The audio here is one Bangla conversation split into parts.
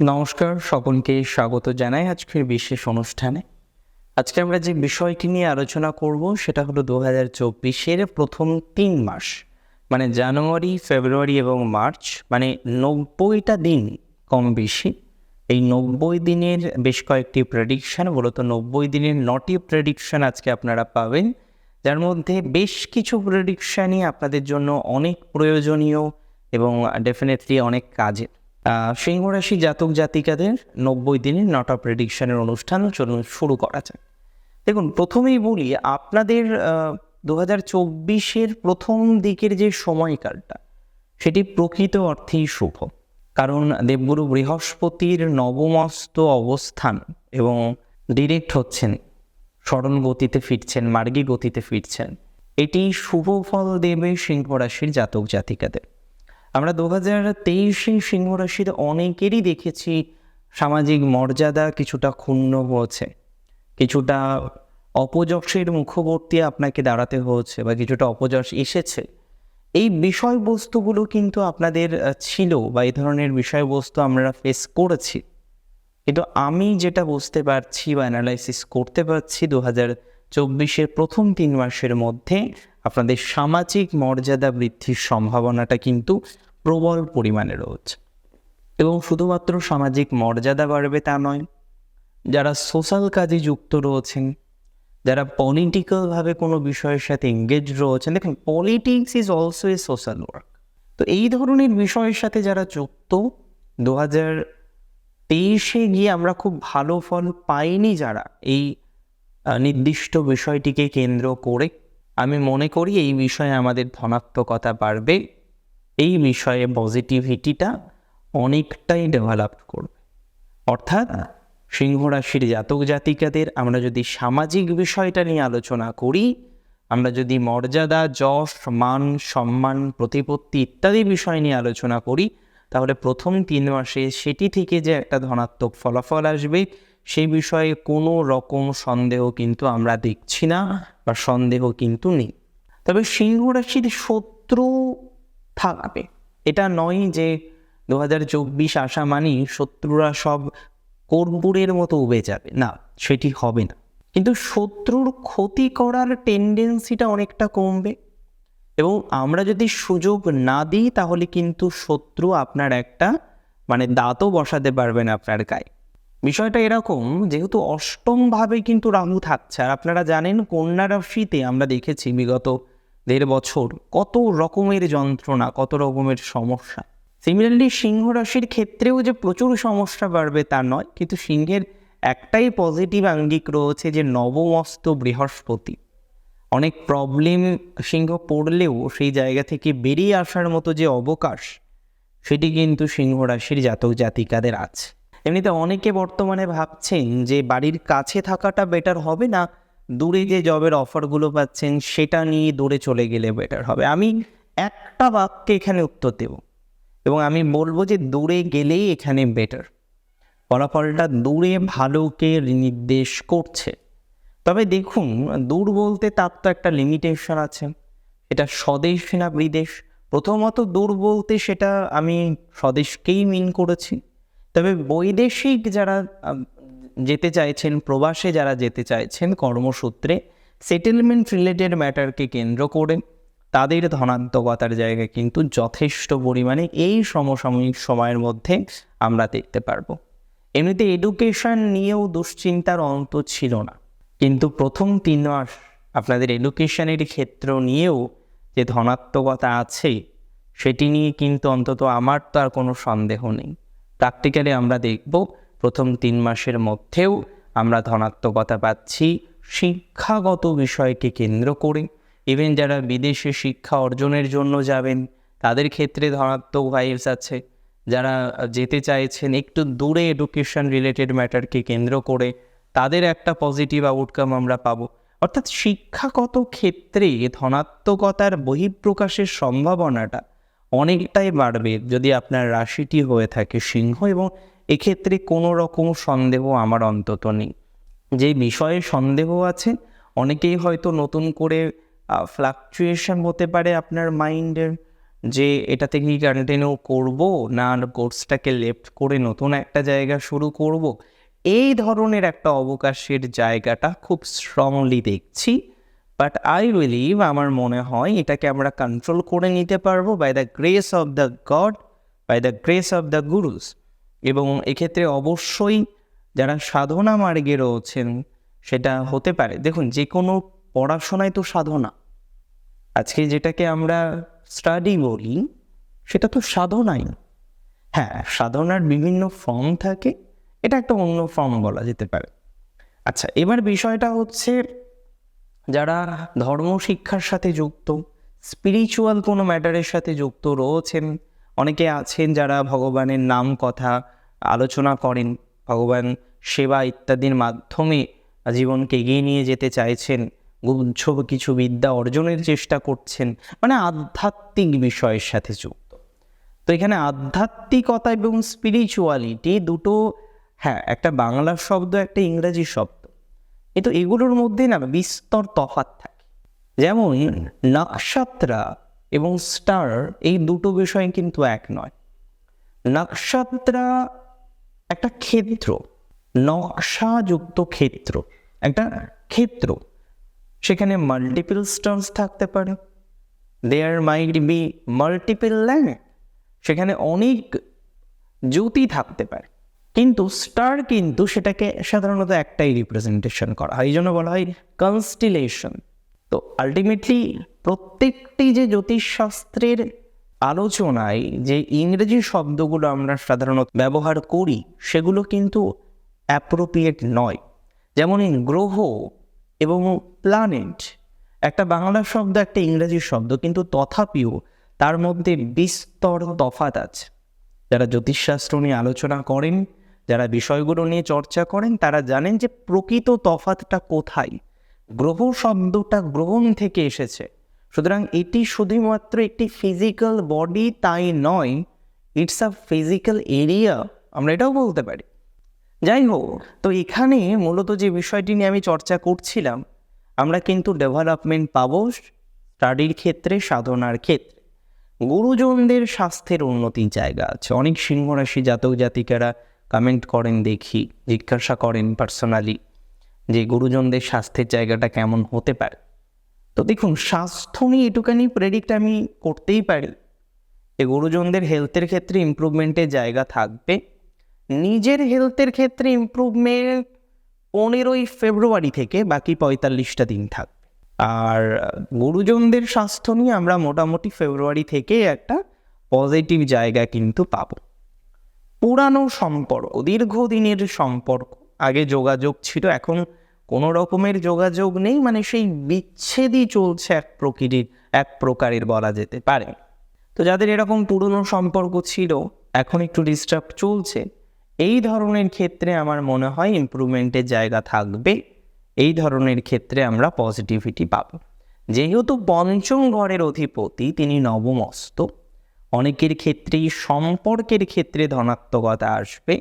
নমস্কার, সকলকে স্বাগত জানাই আজকের বিশেষ অনুষ্ঠানে। আজকে আমরা যে বিষয়টি নিয়ে আলোচনা করব, সেটা হলো দু হাজার চব্বিশের প্রথম তিন মাস মানে জানুয়ারি, ফেব্রুয়ারি এবং মার্চ মানে নব্বইটা দিন কম বেশি। এই নব্বই দিনের বেশ কয়েকটি প্রেডিকশান মূলত নব্বই দিনের নটি প্রেডিকশান আজকে আপনারা পাবেন। যার মধ্যে বেশ কিছু প্রেডিকশানই আপনাদের জন্য অনেক প্রয়োজনীয় এবং ডেফিনেটলি অনেক কাজের। সিংহ রাশি জাতক জাতিকাদের নব্বই দিনের নটা প্রেডিকশনের অনুষ্ঠান শুরু করা যাক। দেখুন, প্রথমেই বলি, আপনাদের দু হাজার চব্বিশের প্রথম দিকের যে সময়কালটা, সেটি প্রকৃত অর্থেই শুভ। কারণ দেবগুরু বৃহস্পতির নবমস্ত অবস্থান এবং ডিরেক্ট হচ্ছেন সরল গতিতে ফিরছেন, মার্গী গতিতে ফিরছেন, এটি শুভ ফল দেবে সিংহ রাশির জাতক জাতিকাদের। আমরা দু হাজার তেইশে সিংহ রাশির অনেকেরই দেখেছি সামাজিক মর্যাদা কিছুটা ক্ষুণ্ণ হয়েছে। কিছুটা অপযশের মুখবর্তী আপনাকে দাঁড়াতে হয়েছে বা কিছুটা অপযশ এসেছে। এই বিষয়বস্তুগুলো কিন্তু আপনাদের ছিল বা এই ধরনের বিষয়বস্তু আমরা ফেস করেছি। কিন্তু আমি যেটা বুঝতে পারছি বা অ্যানালাইসিস করতে পারছি দু হাজার চব্বিশের প্রথম তিন মাসের মধ্যে আপনাদের সামাজিক মর্যাদা বৃদ্ধির সম্ভাবনাটা কিন্তু প্রবল পরিমাণে রয়েছে এবং শুধুমাত্র সামাজিক মর্যাদা বাড়বে তা নয়, যারা সোশ্যাল কাজে যুক্ত রয়েছেন, যারা পলিটিক্যালভাবে কোনো বিষয়ের সাথে এঙ্গেজ রয়েছেন, দেখুন politics is also a social work তো এই ধরনের বিষয়ের সাথে যারা যুক্ত দু হাজার তেইশে গিয়ে আমরা খুব ভালো ফল পাইনি যারা এই নির্দিষ্ট বিষয়টিকে কেন্দ্র করে। আমি মনে করি এই বিষয়ে আমাদের ধনাত্মকতা বাড়বে। এই বিষয়ে পজিটিভিটিটা অনেকটাই ডেভেলপ করবে। অর্থাৎ সিংহ রাশির জাতক জাতিকাদের আমরা যদি সামাজিক বিষয়টা নিয়ে আলোচনা করি, আমরা যদি মর্যাদা, যশ, মান, সম্মান, প্রতিপত্তি ইত্যাদি বিষয় নিয়ে আলোচনা করি, তাহলে প্রথম তিন মাসে সেটি থেকে যে একটা ধনাত্মক ফলাফল আসবে, সেই বিষয়ে কোনো রকম সন্দেহ কিন্তু আমরা দেখছি না বা সন্দেহ কিন্তু নেই। তবে সিংহ রাশির শত্রু থাকবে। এটা নয় যে দু হাজার চব্বিশ আসা মানেই শত্রুরা সব কর্পূরের মতো উবে যাবে। না, সেটি হবে না। কিন্তু শত্রুর ক্ষতি করার টেন্ডেন্সিটা অনেকটা কমবে। এবং আমরা যদি সুযোগ না দিই, তাহলে কিন্তু শত্রু আপনার একটা মানে দাঁতও বসাতে পারবেন আপনার গায়ে। বিষয়টা এরকম, যেহেতু অষ্টমভাবে কিন্তু রাহু থাকছে। আর আপনারা জানেন, কন্যা রাশিতে আমরা দেখেছি বিগত দেড় বছর কত রকমের যন্ত্রণা, কত রকমের সমস্যা। সিমিলারলি সিংহ রাশির ক্ষেত্রেও যে প্রচুর সমস্যা বাড়বে তা নয়, কিন্তু সিংহের একটাই পজিটিভ আঙ্গিক রয়েছে যে নবমস্ত বৃহস্পতি। অনেক প্রবলেম সিংহ পড়লেও সেই জায়গা থেকে বেরিয়ে আসার মতো যে অবকাশ, সেটি কিন্তু সিংহ রাশির জাতক জাতিকাদের আছে। এমনিতে অনেকে বর্তমানে ভাবছেন যে বাড়ির কাছে থাকাটা বেটার হবে না দূরে যে জবের অফারগুলো পাচ্ছেন, সেটা নিয়ে দূরে চলে গেলে বেটার হবে। আমি একটা বাক্যে এখানে উত্তর দেব এবং আমি বলব যে দূরে গেলেই এখানে বেটার ফলাফলটা দূরে ভালোকে নির্দেশ করছে। তবে দেখুন, দূর বলতে তার তো একটা লিমিটেশন আছে। এটা স্বদেশ না বিদেশ। প্রথমত দূর বলতে সেটা আমি স্বদেশকেই মিন করেছি। তবে বৈদেশিক যারা যেতে চাইছেন, প্রবাসে যারা যেতে চাইছেন কর্মসূত্রে সেটেলমেন্ট রিলেটেড ম্যাটারকে কেন্দ্র করে তাদের ধনাত্মকতার জায়গায় কিন্তু যথেষ্ট পরিমাণে এই সমসাময়িক সময়ের মধ্যে আমরা দেখতে পারব। এমনিতে এডুকেশন নিয়েও দুশ্চিন্তার অন্ত ছিল না। কিন্তু প্রথম তিন মাস আপনাদের এডুকেশনের ক্ষেত্র নিয়েও যে ধনাত্মকতা আছে, সেটি নিয়ে কিন্তু অন্তত আমার তো আর কোনো সন্দেহ নেই। প্র্যাকটিক্যালি আমরা দেখব প্রথম তিন মাসের মধ্যেও আমরা ধনাত্মকতা পাচ্ছি। শিক্ষাগত বিষয়কে কেন্দ্র করে ইভেন যারা বিদেশে শিক্ষা অর্জনের জন্য যাবেন, তাদের ক্ষেত্রে ধনাত্মক ভাইবস আছে। যারা যেতে চাইছেন একটু দূরে এডুকেশন রিলেটেড ম্যাটারকে কেন্দ্র করে, তাদের একটা পজিটিভ আউটকাম আমরা পাবো। অর্থাৎ শিক্ষাগত ক্ষেত্রে ধনাত্মকতার বহিঃপ্রকাশের সম্ভাবনাটা অনেকটাই বাড়বে যদি আপনার রাশিটি হয়ে থাকে সিংহ এবং এক্ষেত্রে কোনো রকম সন্দেহ আমার অন্তত নেই। যে বিষয়ে সন্দেহ আছে, অনেকেই হয়তো নতুন করে ফ্লাকচুয়েশন হতে পারে আপনার মাইন্ডের যে এটা থেকেই কন্টিনিউ করব, না কোর্সটাকে লেফট করে নতুন একটা জায়গা শুরু করব। এই ধরনের একটা অবকাশের জায়গাটা খুব স্ট্রংলি দেখছি বাট আই বিলিভ আমার মনে হয় এটাকে আমরা কন্ট্রোল করে নিতে পারব by the grace of the god by the grace of the gurus এবং এক্ষেত্রে অবশ্যই যারা সাধনা মার্গে রয়েছেন, সেটা হতে পারে। দেখুন, যে কোনো পড়াশোনায় তো সাধনা। আজকে যেটাকে আমরা স্টাডি বলি, সেটা তো সাধনাই। হ্যাঁ সাধনার বিভিন্ন ফর্ম থাকে, এটা একটা অন্য ফর্ম বলা যেতে পারে। আচ্ছা এবার বিষয়টা হচ্ছে, যারা ধর্ম শিক্ষার সাথে যুক্ত স্পিরিচুয়াল কোনো ম্যাটারের সাথে যুক্ত রয়েছেন, অনেকে আছেন যারা ভগবানের নাম কথা আলোচনা করেন। ভগবান সেবা ইত্যাদির মাধ্যমে জীবনকে এগিয়ে নিয়ে যেতে চাইছেন। গুচ্ছ কিছু বিদ্যা অর্জনের চেষ্টা করছেন। মানে আধ্যাত্মিক বিষয়ের সাথে যুক্ত। তো এখানে আধ্যাত্মিকতা এবং স্পিরিচুয়ালিটি দুটো হ্যাঁ একটা বাংলা শব্দ, একটা ইংরাজি শব্দ। কিন্তু এগুলোর মধ্যে না বিস্তর তফাত থাকে। যেমন নক্ষত্রা এবং স্টার এই দুটো বিষয় কিন্তু এক নয়। নক্ষত্রা একটা ক্ষেত্র নকশাযুক্ত ক্ষেত্র, একটা ক্ষেত্র। সেখানে মাল্টিপল স্টার্স থাকতে পারে। There might be multiple land সেখানে অনেক জ্যোতি থাকতে পারে। কিন্তু স্টার কিন্তু সেটাকে সাধারণত একটাই রিপ্রেজেন্টেশন করা হয়। এই জন্য বলা হয় কনস্টিলেশন তো আলটিমেটলি প্রত্যেকটি যে জ্যোতিষশাস্ত্রের আলোচনায় যে ইংরেজি শব্দগুলো আমরা সাধারণত ব্যবহার করি, সেগুলো কিন্তু অ্যাপ্রোপ্রিয়েট নয়। যেমন গ্রহ এবং প্ল্যানেট একটা বাংলা শব্দ, একটা ইংরেজি শব্দ, কিন্তু তথাপিও তার মধ্যে বিস্তর তফাত আছে। যারা জ্যোতিষশাস্ত্র নিয়ে আলোচনা করেন, যারা বিষয়গুলো নিয়ে চর্চা করেন, তারা জানেন যে প্রকৃত তফাতটা কোথায়। গ্রহ শব্দটা গ্রহণ থেকে এসেছে। সুতরাং এটি শুধুমাত্র একটি ফিজিক্যাল বডি তাই নয় ইটস আ ফিজিক্যাল এরিয়া আমরা এটাও বলতে পারি। যাই হোক, তো এখানে মূলত যে বিষয়টি নিয়ে আমি চর্চা করছিলাম, আমরা কিন্তু ডেভেলপমেন্ট পাবো স্টাডির ক্ষেত্রে, সাধনার ক্ষেত্রে। গুরুজনদের স্বাস্থ্যের উন্নতির জায়গা আছে। অনেক সিংহ রাশি জাতক জাতিকারা কমেন্ট করেন, দেখি, জিজ্ঞাসা করেন পার্সোনালি যে গুরুজনদের স্বাস্থ্যের জায়গাটা কেমন হতে পারে। তো দেখুন, স্বাস্থ্য নিয়ে এটুখানি প্রেডিক্ট আমি করতেই পারি। যে গুরুজনদের হেলথের ক্ষেত্রে ইমপ্রুভমেন্টের জায়গা থাকবে। নিজের হেলথের ক্ষেত্রে ইমপ্রুভমেন্ট পনেরোই ফেব্রুয়ারি থেকে বাকি পঁয়তাল্লিশটা দিন থাকবে। আর গুরুজনদের স্বাস্থ্য নিয়ে আমরা মোটামুটি ফেব্রুয়ারি থেকে একটা পজিটিভ জায়গা কিন্তু পাব। পুরানো সম্পর্ক, দীর্ঘদিনের সম্পর্ক, আগে যোগাযোগ ছিল, এখন কোনো রকমের যোগাযোগ নেই মানে সেই বিচ্ছেদই চলছে এক প্রকৃতির, এক প্রকারের বলা যেতে পারে। তো যাদের এরকম পুরনো সম্পর্ক ছিল, এখন একটু ডিস্টার্ব চলছে, এই ধরনের ক্ষেত্রে আমার মনে হয় ইমপ্রুভমেন্টের জায়গা থাকবে। এই ধরনের ক্ষেত্রে আমরা পজিটিভিটি পাব। যেহেতু পঞ্চম ঘরের অধিপতি, তিনি নবমস্ত অনেকের ক্ষেত্রেই সম্পর্কের ক্ষেত্রে ধনাত্মকতা আসবে,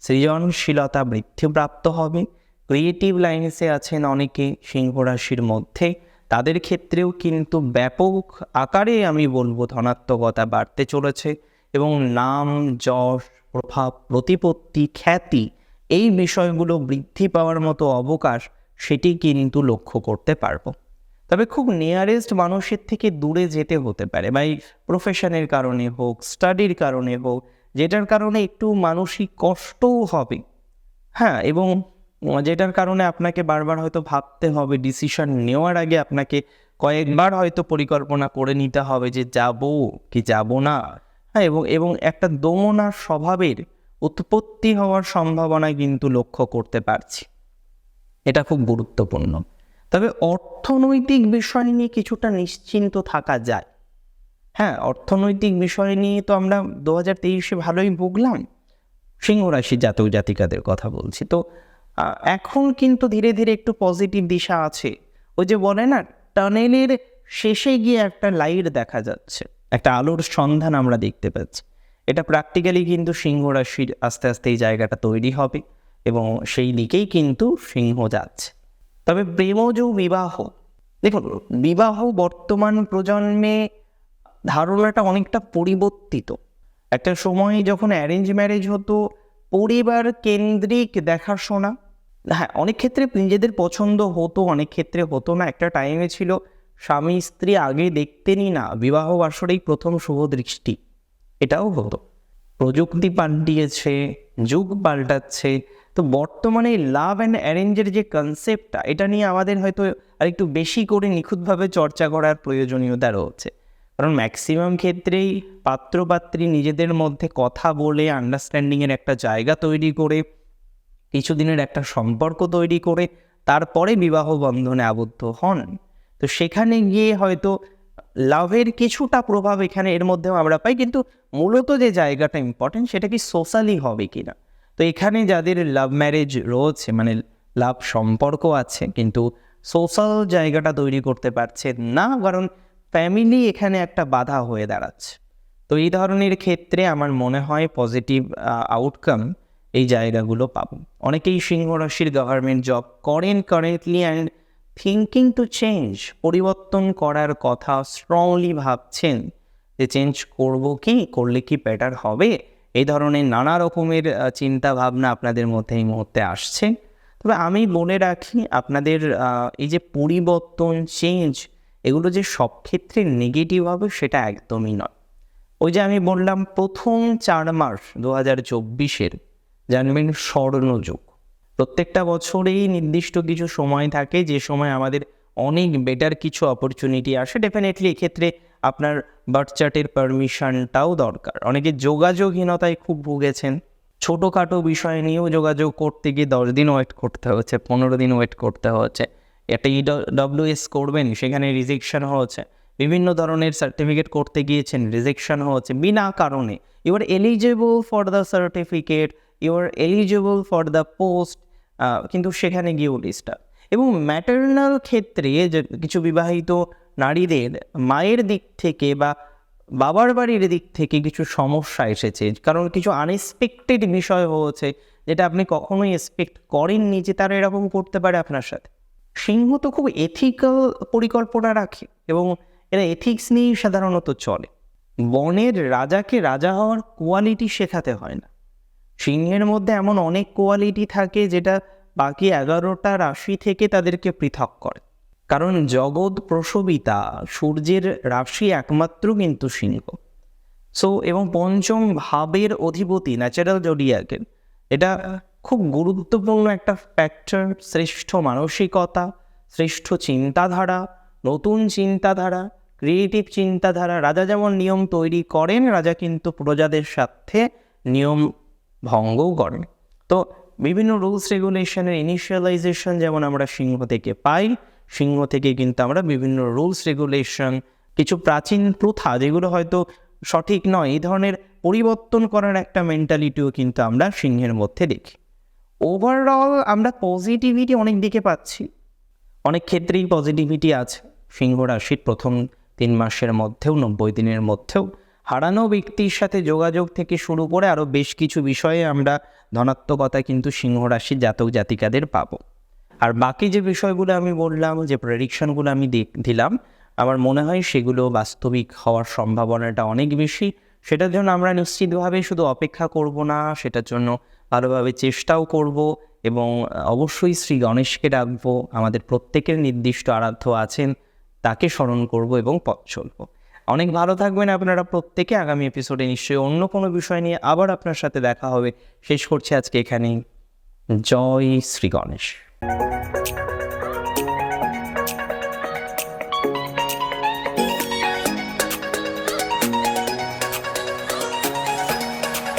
সৃজনশীলতা বৃদ্ধিপ্রাপ্ত হবে ক্রিয়েটিভ লাইন্সে আছেন অনেকে সিংহ রাশির মধ্যে। তাদের ক্ষেত্রেও কিন্তু ব্যাপক আকারে আমি বলব ধনাত্মকতা বাড়তে চলেছে এবং নাম, যশ, প্রভাব, প্রতিপত্তি, খ্যাতি এই বিষয়গুলো বৃদ্ধি পাওয়ার মতো অবকাশ সেটি কিন্তু লক্ষ্য করতে পারব। তবে খুব নিয়ারেস্ট মানুষের থেকে দূরে যেতে হতে পারে বা এই প্রফেশনের কারণে হোক স্টাডির কারণে হোক, যেটার কারণে একটু মানসিক কষ্টও হবে। হ্যাঁ এবং যেটার কারণে আপনাকে বারবার হয়তো ভাবতে হবে ডিসিশন নেওয়ার আগে আপনাকে কয়েকবার হয়তো পরিকল্পনা করে নিতে হবে যে যাব কি যাব না। হ্যাঁ এবং এবং একটা দমনার স্বভাবের উৎপত্তি হওয়ার সম্ভাবনা কিন্তু লক্ষ্য করতে পারছি। এটা খুব গুরুত্বপূর্ণ। তবে অর্থনৈতিক বিষয় নিয়ে কিছুটা নিশ্চিন্ত থাকা যায়। হ্যাঁ অর্থনৈতিক বিষয় নিয়ে তো আমরা দু হাজার তেইশে ভালোই ভুগলাম। সিংহ রাশি জাতক জাতিকাদের কথা বলছি। তো এখন কিন্তু ধীরে ধীরে একটু পজিটিভ দিশা আছে। ওই যে বলে না, টানেলের শেষে গিয়ে একটা লাইট দেখা যাচ্ছে, একটা আলোর সন্ধান আমরা দেখতে পাচ্ছি। এটা প্র্যাকটিক্যালি কিন্তু সিংহ রাশির আস্তে আস্তে এই জায়গাটা তৈরি হবে এবং সেই দিকেই কিন্তু সিংহ যাচ্ছে। তবে প্রেমজ বিবাহ, দেখুন, বিবাহ বর্তমান প্রজন্মে ধারণাটা অনেকটা পরিবর্তিত। একটা সময় যখন অ্যারেঞ্জ ম্যারেজ হতো, পরিবার কেন্দ্রিক দেখাশোনা হ্যাঁ অনেক ক্ষেত্রে নিজেদের পছন্দ হতো, অনেক ক্ষেত্রে হতো না। একটা টাইমে ছিল স্বামী, স্ত্রী আগে দেখতেনই না, বিবাহ বাসরেই প্রথম শুভ দৃষ্টি। এটাও হতো। প্রযুক্তি পাল্টিয়েছে, যুগ পাল্টাচ্ছে। তো বর্তমানে লাভ অ্যান্ড অ্যারেঞ্জের যে কনসেপ্টটা এটা নিয়ে আমাদের হয়তো আর একটু বেশি করে নিখুঁতভাবে চর্চা করার প্রয়োজনীয়তা রয়েছে। কারণ ম্যাক্সিমাম ক্ষেত্রেই পাত্রপাত্রী নিজেদের মধ্যে কথা বলে আন্ডারস্ট্যান্ডিংয়ের একটা জায়গা তৈরি করে কিছুদিনের একটা সম্পর্ক তৈরি করে তারপরে বিবাহ বন্ধনে আবদ্ধ হন। তো সেখানে গিয়ে হয়তো লাভের কিছুটা প্রভাব এখানে এর মধ্যেও আমরা পাই, কিন্তু মূলত যে জায়গাটা ইম্পর্টেন্ট সেটা কি সোশ্যালি হবে কিনা? তো এখানে যাদের লাভ ম্যারেজ রয়েছে মানে লাভ সম্পর্ক আছে, কিন্তু সোশ্যাল জায়গাটা তৈরি করতে পারছে না, কারণ ফ্যামিলি এখানে একটা বাধা হয়ে দাঁড়াচ্ছে। তো এই ধরনের ক্ষেত্রে আমার মনে হয় পজিটিভ আউটকাম এই জায়গাগুলো পাব। অনেকেই সিংহ রাশির গভর্নমেন্ট জব করেন currently and thinking to change পরিবর্তন করার কথা স্ট্রংলি ভাবছেন। যে চেঞ্জ করব কি, করলে কি বেটার হবে? এই ধরনের নানা রকমের চিন্তা ভাবনা আপনাদের মধ্যে এই মুহূর্তে আসছে। তবে আমি বলে রাখি, আপনাদের এই যে পরিবর্তন চেঞ্জ এগুলো যে সব ক্ষেত্রে নেগেটিভ হবে সেটা একদমই নয়। ওই যে আমি বললাম, প্রথম চার মাস দু হাজার চব্বিশের জানবেন স্বর্ণযুগ। প্রত্যেকটা বছরেই নির্দিষ্ট কিছু সময় থাকে, যে সময় আমাদের অনেক বেটার কিছু অপরচুনিটি আসে। ডেফিনেটলি এক্ষেত্রে আপনার বার্থ চার্টের পারমিশনটাও দরকার। অনেকে যোগাযোগহীনতায় খুব ভুগেছেন। ছোটোখাটো বিষয় নিয়েও যোগাযোগ করতে গিয়ে দশ দিন ওয়েট করতে হচ্ছে, পনেরো দিন ওয়েট করতে হচ্ছে। একটা ই ডব্লিউএস করবেন, সেখানে রিজেকশন হচ্ছে। বিভিন্ন ধরনের সার্টিফিকেট করতে গিয়েছেন রিজেকশন হচ্ছে। বিনা কারণে। You are eligible for the certificate you are eligible for the post কিন্তু সেখানে গিয়েও ডিস্টার্ব এবং ম্যাটার্নাল ক্ষেত্রে যে কিছু বিবাহিত নারীদের মায়ের দিক থেকে বা বাবার বাড়ির দিক থেকে কিছু সমস্যা এসেছে, কারণ কিছু আনএক্সপেক্টেড বিষয় হয়েছে যেটা আপনি কখনোই এক্সপেক্ট করেননি যে তারা এরকম করতে পারে আপনার সাথে। সিংহ তো খুব এথিক্যাল পরিকল্পনা রাখে এবং এরা এথিক্স নিয়েই সাধারণত চলে। বনের রাজাকে রাজা হওয়ার কোয়ালিটি শেখাতে হয় না। সিংহের মধ্যে এমন অনেক কোয়ালিটি থাকে যেটা বাকি এগারোটা রাশি থেকে তাদেরকে পৃথক করে। কারণ জগৎ প্রসবিতা সূর্যের রাশি একমাত্র কিন্তু সিংহ। সো এবং পঞ্চম ভাবের অধিপতি ন্যাচারাল জডিয়াকের এটা খুব গুরুত্বপূর্ণ একটা ফ্যাক্টর শ্রেষ্ঠ মানসিকতা, শ্রেষ্ঠ চিন্তাধারা, নতুন চিন্তাধারা ক্রিয়েটিভ চিন্তাধারা। রাজা যেমন নিয়ম তৈরি করেন, রাজা কিন্তু প্রজাদের সাথে নিয়ম ভঙ্গও করেন তো বিভিন্ন রুলস, রেগুলেশনের ইনিশিয়ালাইজেশন যেমন আমরা সিংহ থেকে পাই, সিংহ থেকে কিন্তু আমরা বিভিন্ন রুলস, রেগুলেশন, কিছু প্রাচীন প্রথা যেগুলো হয়তো সঠিক নয়, এই ধরনের পরিবর্তন করার একটা মেন্টালিটিও কিন্তু আমরা সিংহের মধ্যে দেখি। ওভারঅল আমরা পজিটিভিটি অনেক দিকে পাচ্ছি। অনেক ক্ষেত্রেই পজিটিভিটি আছে। সিংহ রাশির প্রথম তিন মাসের মধ্যেও, নব্বই দিনের মধ্যেও। হারানো ব্যক্তির সাথে যোগাযোগ থেকে শুরু করে আরও বেশ কিছু বিষয়ে আমরা ধনাত্মকতা কিন্তু সিংহ রাশির জাতক জাতিকাদের পাবো। আর বাকি যে বিষয়গুলো আমি বললাম, যে প্রেডিকশনগুলো আমি দিলাম, আমার মনে হয় সেগুলো বাস্তবিক হওয়ার সম্ভাবনাটা অনেক বেশি। সেটার জন্য আমরা নিশ্চিতভাবে শুধু অপেক্ষা করব না, সেটার জন্য ভালোভাবে চেষ্টাও করব এবং অবশ্যই শ্রী গণেশকে ডাকবো। আমাদের প্রত্যেকের নির্দিষ্ট আরাধ্য আছেন, তাকে স্মরণ করব এবং পথ চলবো। অনেক ভালো থাকবেন আপনারা প্রত্যেকে আগামী এপিসোডে নিশ্চয়ই অন্য কোনো বিষয় নিয়ে আবার আপনার সাথে দেখা হবে। শেষ করছি আজকে এখানেই। জয় শ্রী গণেশ।